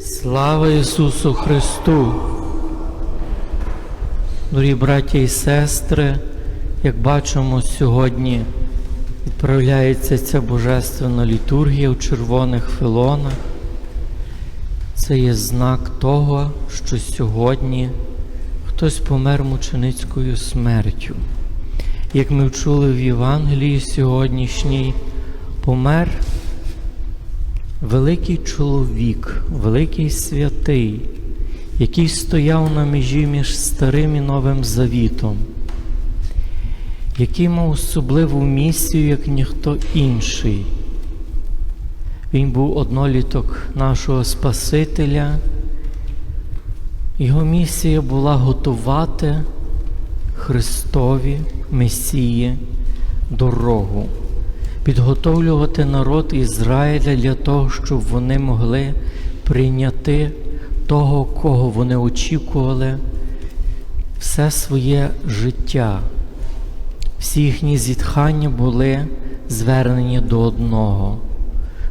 Слава Ісусу Христу! Дорогі браття і сестри, як бачимо, сьогодні відправляється ця божественна літургія в червоних филонах. Це є знак того, що сьогодні хтось помер мученицькою смертю. Як ми вчули в Євангелії сьогоднішній, помер великий чоловік, великий святий, який стояв на межі між старим і новим завітом, який мав особливу місію, як ніхто інший. Він був одноліток нашого Спасителя. Його місія була готувати Христові Месії дорогу, підготовлювати народ Ізраїля для того, щоб вони могли прийняти того, кого вони очікували все своє життя. Всі їхні зітхання були звернені до одного.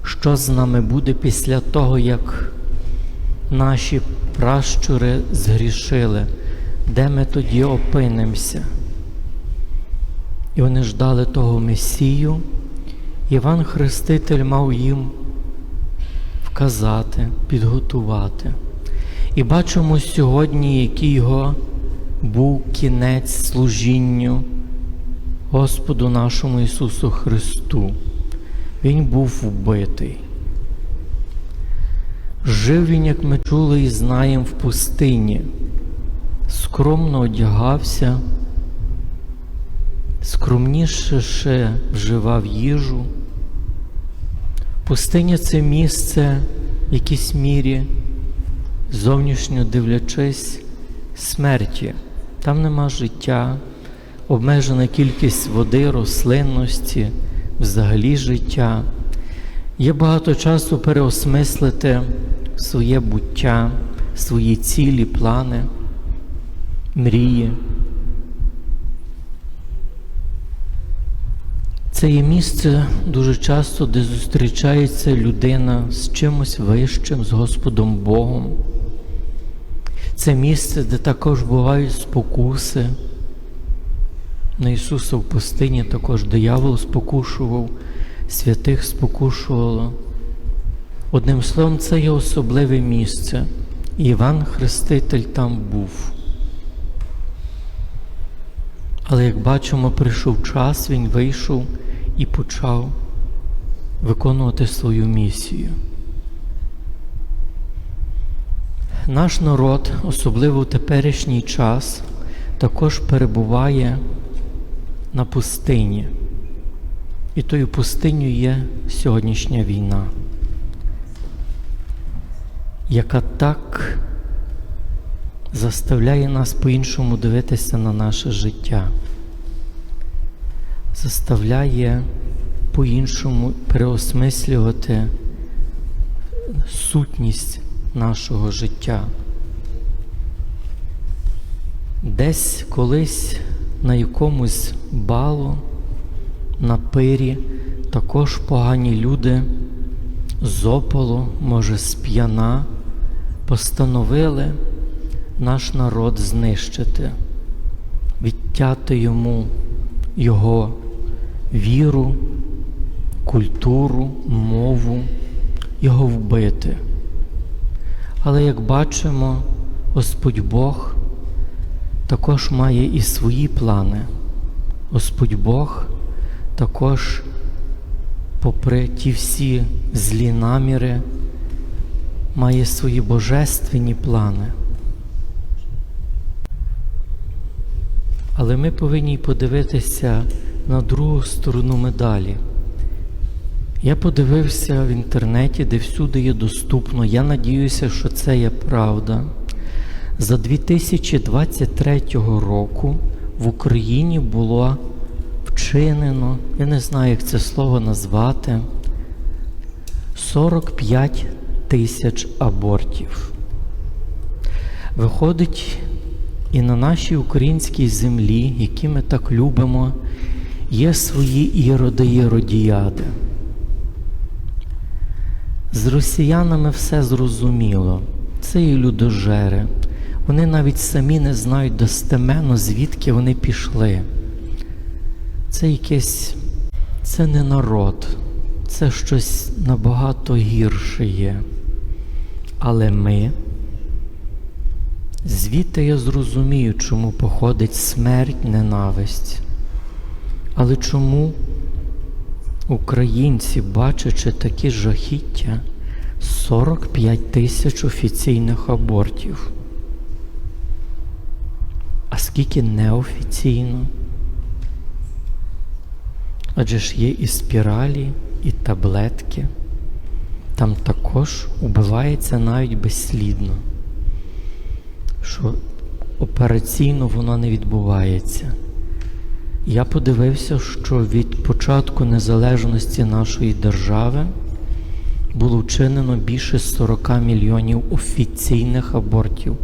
Що з нами буде після того, як наші пращури згрішили, де ми тоді опинимося? І вони ждали того Месію. Іван Хреститель мав їм вказати, підготувати. І бачимо сьогодні, який його був кінець служінню Господу нашому Ісусу Христу. Він був вбитий. Жив він, як ми чули і знаємо, в пустині, скромно одягався, скромніше ще вживав їжу. Пустиня це місце в якійсь мірі, зовнішньо дивлячись, смерті. Там нема життя, обмежена кількість води, рослинності, взагалі життя. Є багато часу переосмислити своє буття, свої цілі, плани, мрії. Це є місце дуже часто, де зустрічається людина з чимось вищим, з Господом Богом. Це місце, де також бувають спокуси. На Ісуса в пустині також диявол спокушував, святих спокушувало. Одним словом, це є особливе місце. І Іван Хреститель там був. Але як бачимо, прийшов час, він вийшов і почав виконувати свою місію. Наш народ, особливо в теперішній час, також перебуває на пустині. І тою пустиню є сьогоднішня війна, яка так заставляє нас по-іншому дивитися на наше життя, заставляє по-іншому переосмислювати сутність нашого життя. Десь колись на якомусь балу, на пирі також погані люди з опалу, може, з п'яна, постановили наш народ знищити, відтяти йому його віру, культуру, мову, його вбити. Але як бачимо, Господь Бог також має і свої плани. Господь Бог також, попри ті всі злі наміри, має свої божественні плани. Але ми повинні подивитися на другу сторону медалі. Я подивився в інтернеті, де всюди є доступно. Я надіюся, що це є правда. За 2023 року в Україні було вчинено, я не знаю, як це слово назвати, 45 тисяч абортів. Виходить, і на нашій українській землі, які ми так любимо, є свої іроди і іродіяди. З росіянами все зрозуміло. Це і людожери. Вони навіть самі не знають достеменно, звідки вони пішли. Це якесь, це не народ, це щось набагато гірше є. Але ми, звідти я зрозумію, чому походить смерть, ненависть. Але чому українці, бачачи такі жахіття, 45 тисяч офіційних абортів? А скільки неофіційно? Адже ж є і спіралі, і таблетки. Там також убивається навіть безслідно, що операційно воно не відбувається. Я подивився, що від початку незалежності нашої держави було вчинено більше 40 мільйонів офіційних абортів.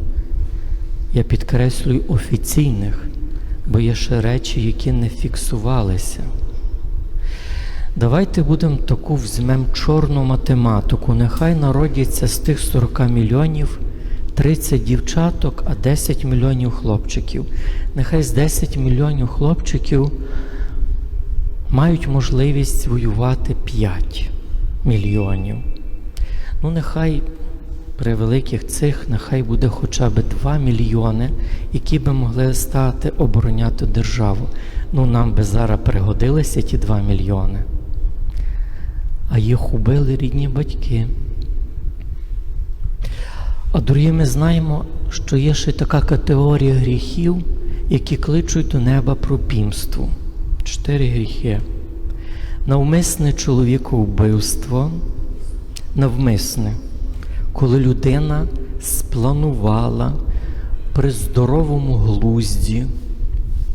Я підкреслюю офіційних, бо є ще речі, які не фіксувалися. Давайте будемо таку візьмемо чорну математику. Нехай народяться з тих 40 мільйонів 30 дівчаток, а 10 мільйонів хлопчиків. Нехай з 10 мільйонів хлопчиків мають можливість воювати 5 мільйонів. Ну, нехай при великих цих, нехай буде хоча б 2 мільйони, які би могли стати обороняти державу. Ну, нам би зараз пригодилися ті 2 мільйони. А їх убили рідні батьки. А дорогі, ми знаємо, що є ще така категорія гріхів, які кличуть до неба про пімство. Чотири гріхи. Навмисне чоловіковбивство, навмисне, коли людина спланувала при здоровому глузді,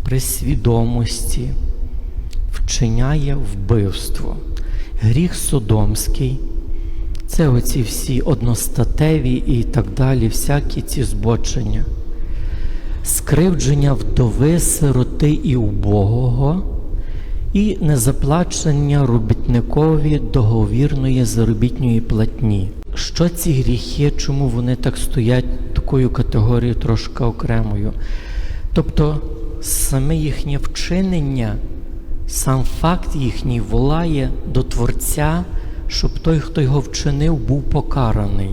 при свідомості, вчиняє вбивство. Гріх Содомський це оці всі одностатеві і так далі, всякі ці збочення, скривдження вдови, сироти і убогого, і незаплачення робітникові договірної заробітної платні. Що ці гріхи, чому вони так стоять такою категорією трошки окремою? Тобто саме їхнє вчинення, сам факт їхній волає до Творця щоб той, хто його вчинив, був покараний.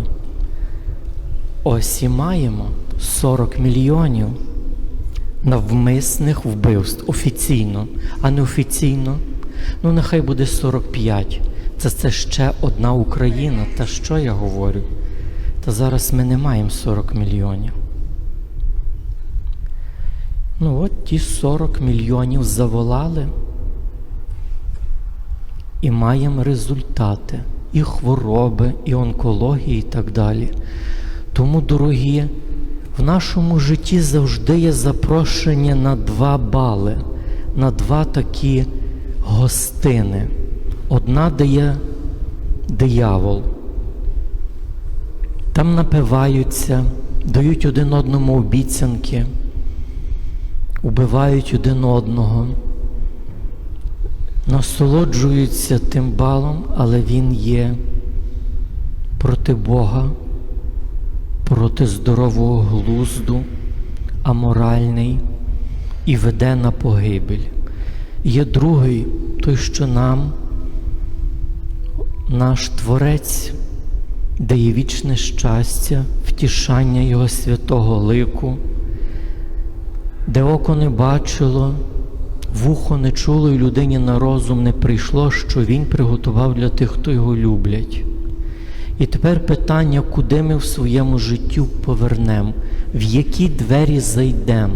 Ось і маємо 40 мільйонів навмисних вбивств офіційно, а не офіційно. Ну, нехай буде 45. Це це ще одна Україна. Та що я говорю? Та зараз ми не маємо 40 мільйонів. Ну от ті 40 мільйонів заволали і маємо результати і хвороби, і онкології, і так далі. Тому, дорогі, в нашому житті завжди є запрошення на два бали, на два такі гостини. Одна дає диявол. Там напиваються, дають один одному обіцянки, убивають один одного насолоджуються тим балом, але він є проти Бога, проти здорового глузду, аморальний і веде на погибель. Є другий, той, що нам, наш Творець, дає вічне щастя, втішання Його святого лику, де око не бачило вухо не чуло і людині на розум не прийшло, що Він приготував для тих, хто його люблять. І тепер питання, куди ми в своєму життю повернемо, в які двері зайдемо,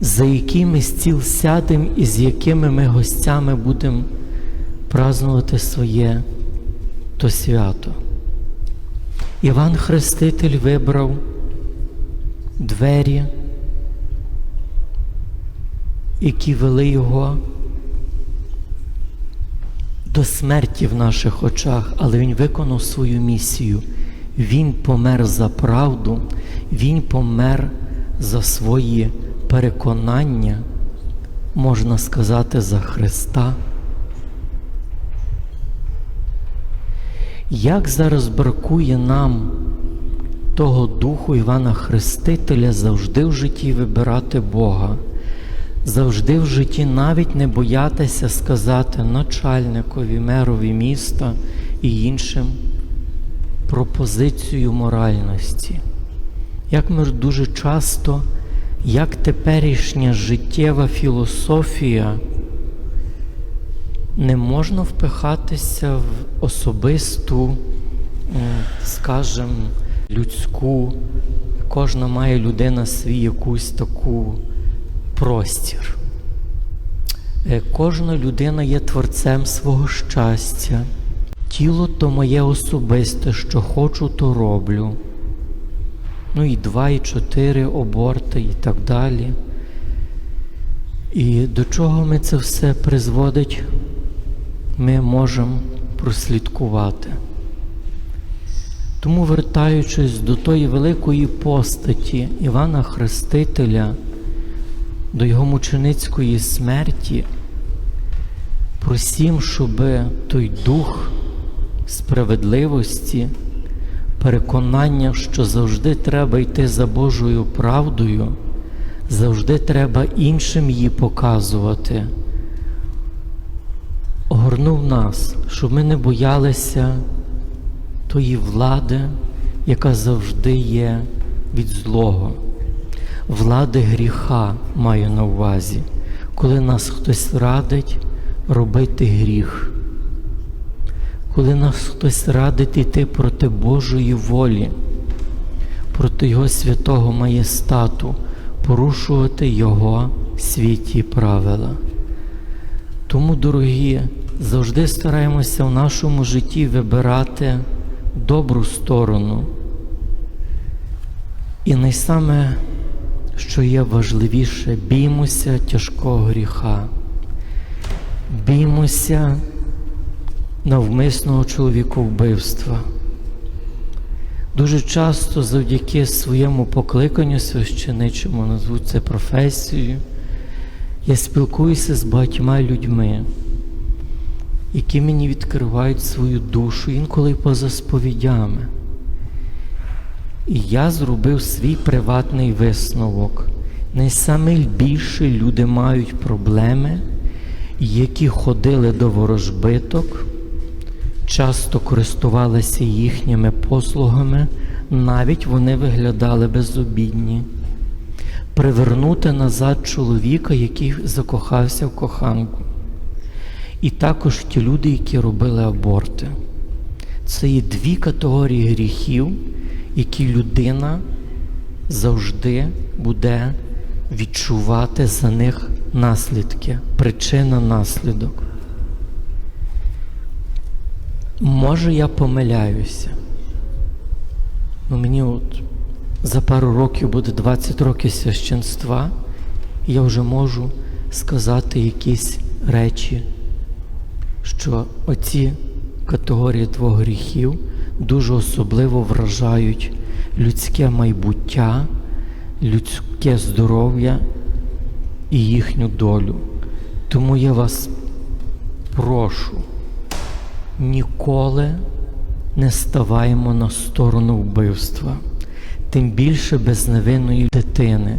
за який ми стіл сядемо і з якими ми гостями будемо празнувати своє то свято. Іван Хреститель вибрав двері які вели його до смерті в наших очах, але Він виконав свою місію. Він помер за правду, Він помер за свої переконання, можна сказати, за Христа. Як зараз бракує нам того духу Івана Хрестителя завжди в житті вибирати Бога, завжди в житті навіть не боятися сказати начальникові, мерові міста і іншим пропозицію моральності. Як ми дуже часто, як теперішня життєва філософія не можна впихатися в особисту, м, скажем, людську, кожна має людина свій якусь таку простір. Е, Кожна людина є творцем свого щастя. Тіло то моє особисте, що хочу, то роблю. Ну і два, і чотири оборти, і так далі. І до чого ми це все призводить, ми можемо прослідкувати. Тому, вертаючись до тої великої постаті Івана Хрестителя, до його мученицької смерті, просім, щоб той дух справедливості, переконання, що завжди треба йти за Божою правдою, завжди треба іншим її показувати, огорнув нас, щоб ми не боялися тої влади, яка завжди є від злого, влади гріха маю на увазі, коли нас хтось радить робити гріх, коли нас хтось радить йти проти Божої волі, проти Його святого маєстату, порушувати Його святі правила. Тому, дорогі, завжди стараємося в нашому житті вибирати добру сторону. І найсаме, що є важливіше, біймося тяжкого гріха, біймося навмисного чоловіковбивства. Дуже часто завдяки своєму покликанню священичому, назву це професією, я спілкуюся з багатьма людьми, які мені відкривають свою душу, інколи поза сповідями. І я зробив свій приватний висновок. Найбільше люди мають проблеми, які ходили до ворожбиток, часто користувалися їхніми послугами, навіть вони виглядали безобідні. Привернути назад чоловіка, який закохався в коханку. І також ті люди, які робили аборти. Це є дві категорії гріхів, які людина завжди буде відчувати за них наслідки, причина наслідок. Може, я помиляюся. Ну, мені от за пару років буде 20 років священства, і я вже можу сказати якісь речі, що оці категорії двох гріхів дуже особливо вражають людське майбуття, людське здоров'я і їхню долю. Тому я вас прошу, ніколи не ставаємо на сторону вбивства, тим більше безневинної дитини,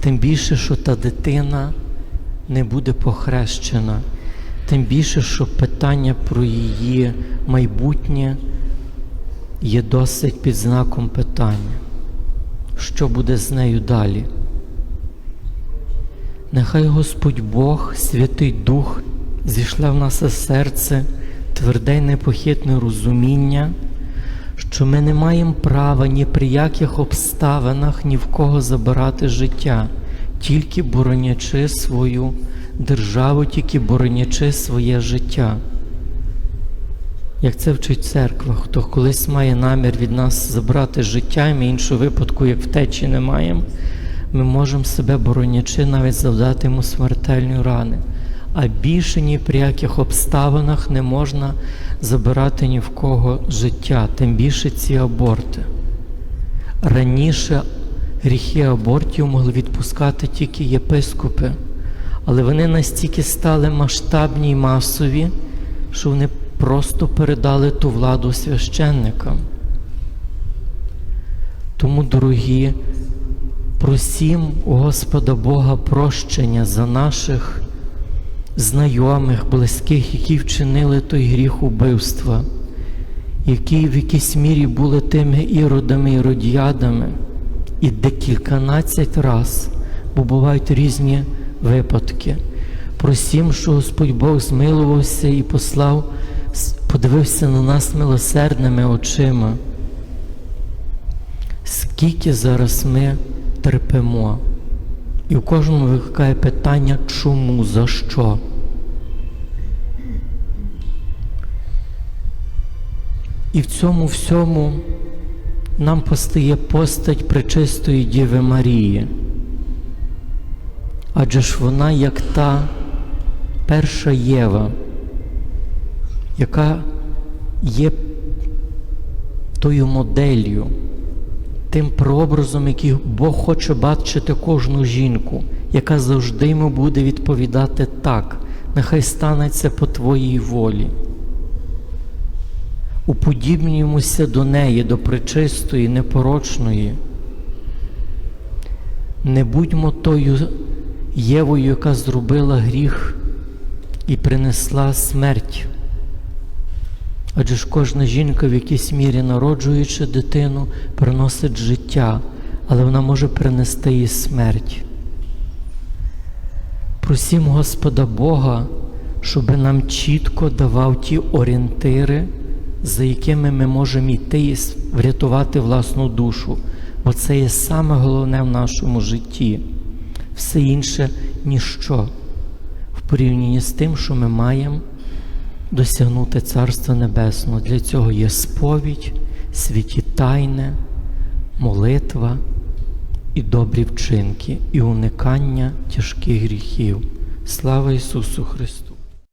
тим більше, що та дитина не буде похрещена, тим більше, що питання про її майбутнє є досить під знаком питання, що буде з нею далі. Нехай Господь Бог, Святий Дух, зійшле в нас серце тверде й непохитне розуміння, що ми не маємо права ні при яких обставинах ні в кого забирати життя, тільки боронячи свою державу, тільки боронячи своє життя. Як це вчить церква, хто колись має намір від нас забрати життя, і ми іншого випадку, як втечі не маємо, ми можемо себе боронячи навіть завдати йому смертельної рани. А більше ні при яких обставинах не можна забирати ні в кого життя, тим більше ці аборти. Раніше гріхи абортів могли відпускати тільки єпископи, але вони настільки стали масштабні і масові, що вони просто передали ту владу священникам. Тому, дорогі, просім у Господа Бога прощення за наших знайомих, близьких, які вчинили той гріх убивства, які в якійсь мірі були тими іродами і родіадами, і декільканадцять раз, бо бувають різні випадки. Просім, що Господь Бог змилувався і послав, подивився на нас милосердними очима. Скільки зараз ми терпимо? І у кожному викликає питання, чому, за що? І в цьому всьому нам постає постать Пречистої Діви Марії. Адже ж вона як та перша Єва, яка є тою моделлю, тим прообразом, який Бог хоче бачити кожну жінку, яка завжди йому буде відповідати так, нехай станеться по твоїй волі. Уподібнюємося до неї, до пречистої, непорочної. Не будьмо тою Євою, яка зробила гріх і принесла смерть. Адже ж кожна жінка в якійсь мірі, народжуючи дитину, приносить життя, але вона може принести і смерть. Просім Господа Бога, щоб нам чітко давав ті орієнтири, за якими ми можемо йти і врятувати власну душу, бо це є саме головне в нашому житті. Все інше ніщо в порівнянні з тим, що ми маємо досягнути Царства Небесного. Для цього є сповідь, святі тайне, молитва і добрі вчинки, і уникання тяжких гріхів. Слава Ісусу Христу!